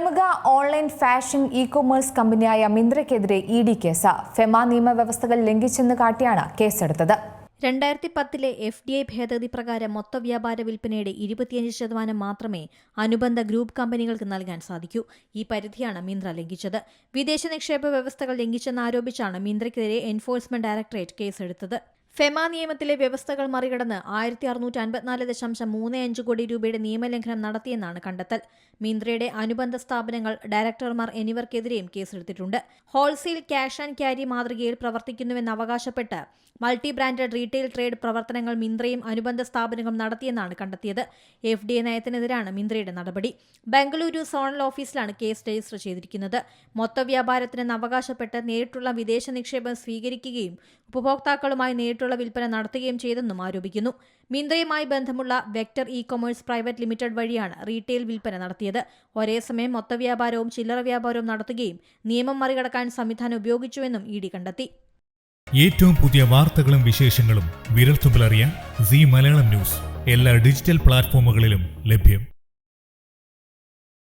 പ്രമുഖ online fashion e commerce കമ്പനിയായ മിന്ത്രയ്ക്കെതിരെ ഇ ഡി കേസ്. ഫെമ നിയമവ്യവസ്ഥകൾ ലംഘിച്ചെന്ന് കാട്ടിയാണ് കേസെടുത്തത്. രണ്ടായിരത്തി പത്തിലെ എഫ് ഡി ഐ ഭേദഗതി പ്രകാരം മൊത്ത വ്യാപാര വിൽപ്പനയുടെ ഇരുപത്തിയഞ്ച് ശതമാനം മാത്രമേ അനുബന്ധ ഗ്രൂപ്പ് കമ്പനികൾക്ക് നൽകാൻ സാധിക്കൂ. ഈ പരിധിയാണ് മിന്ത്ര ലംഘിച്ചത്. വിദേശ നിക്ഷേപ വ്യവസ്ഥകൾ ലംഘിച്ചെന്നാരോപിച്ചാണ് മിന്ത്രയ്ക്കെതിരെ എൻഫോഴ്സ്മെന്റ് ഡയറക്ടറേറ്റ് കേസെടുത്തത്. ഫെമ നിയമത്തിലെ വ്യവസ്ഥകൾ മറികടന്ന് ആയിരത്തി അറുന്നൂറ്റി അൻപത്തിനാല് ദശാംശം മൂന്ന് അഞ്ച് കോടി രൂപയുടെ നിയമലംഘനം നടത്തിയെന്നാണ് കണ്ടെത്തൽ. മിന്ത്രയുടെ അനുബന്ധ സ്ഥാപനങ്ങൾ ഡയറക്ടർമാർ എന്നിവർക്കെതിരെയും കേസെടുത്തിട്ടുണ്ട്. ഹോൾസെയിൽ ക്യാഷ് ആൻഡ് ക്യാരി മാതൃകയിൽ പ്രവർത്തിക്കുന്നുവെന്ന് അവകാശപ്പെട്ട് മൾട്ടി ബ്രാൻഡഡ് റീറ്റെയിൽ ട്രേഡ് പ്രവർത്തനങ്ങൾ മിന്ത്രയും അനുബന്ധ സ്ഥാപനങ്ങളും നടത്തിയെന്നാണ് കണ്ടെത്തിയത്. എഫ് ഡി എ നയത്തിനെതിരാണ് മിന്ത്രയുടെ നടപടി. ബംഗളൂരു സോണൽ ഓഫീസിലാണ് കേസ് രജിസ്റ്റർ ചെയ്തിരിക്കുന്നത്. മൊത്ത വ്യാപാരത്തിനെന്ന് അവകാശപ്പെട്ട് നേരിട്ടുള്ള വിദേശ നിക്ഷേപം സ്വീകരിക്കുകയും ഉപഭോക്താക്കളുമായി നേരിട്ടുള്ള വിൽപ്പന നടത്തുകയും ചെയ്തെന്നും ആരോപിക്കുന്നു. മിന്ത്രയുമായി ബന്ധമുള്ള vector e commerce private limited വഴിയാണ് റീറ്റെയിൽ വിൽപ്പന നടത്തിയത്. ഒരേ സമയം മൊത്ത വ്യാപാരവും ചില്ലറ വ്യാപാരവും നടത്തുകയും നിയമം മറികടക്കാൻ സംവിധാനം ഉപയോഗിച്ചുവെന്നും ഇ ഡി കണ്ടെത്തി. ഏറ്റവും പുതിയ വാർത്തകളും വിശേഷങ്ങളും വിരൽത്തുമ്പിലറിയാൻ സി മലയാളം ന്യൂസ്. എല്ലാ ഡിജിറ്റൽ പ്ലാറ്റ്ഫോമുകളിലും ലഭ്യം.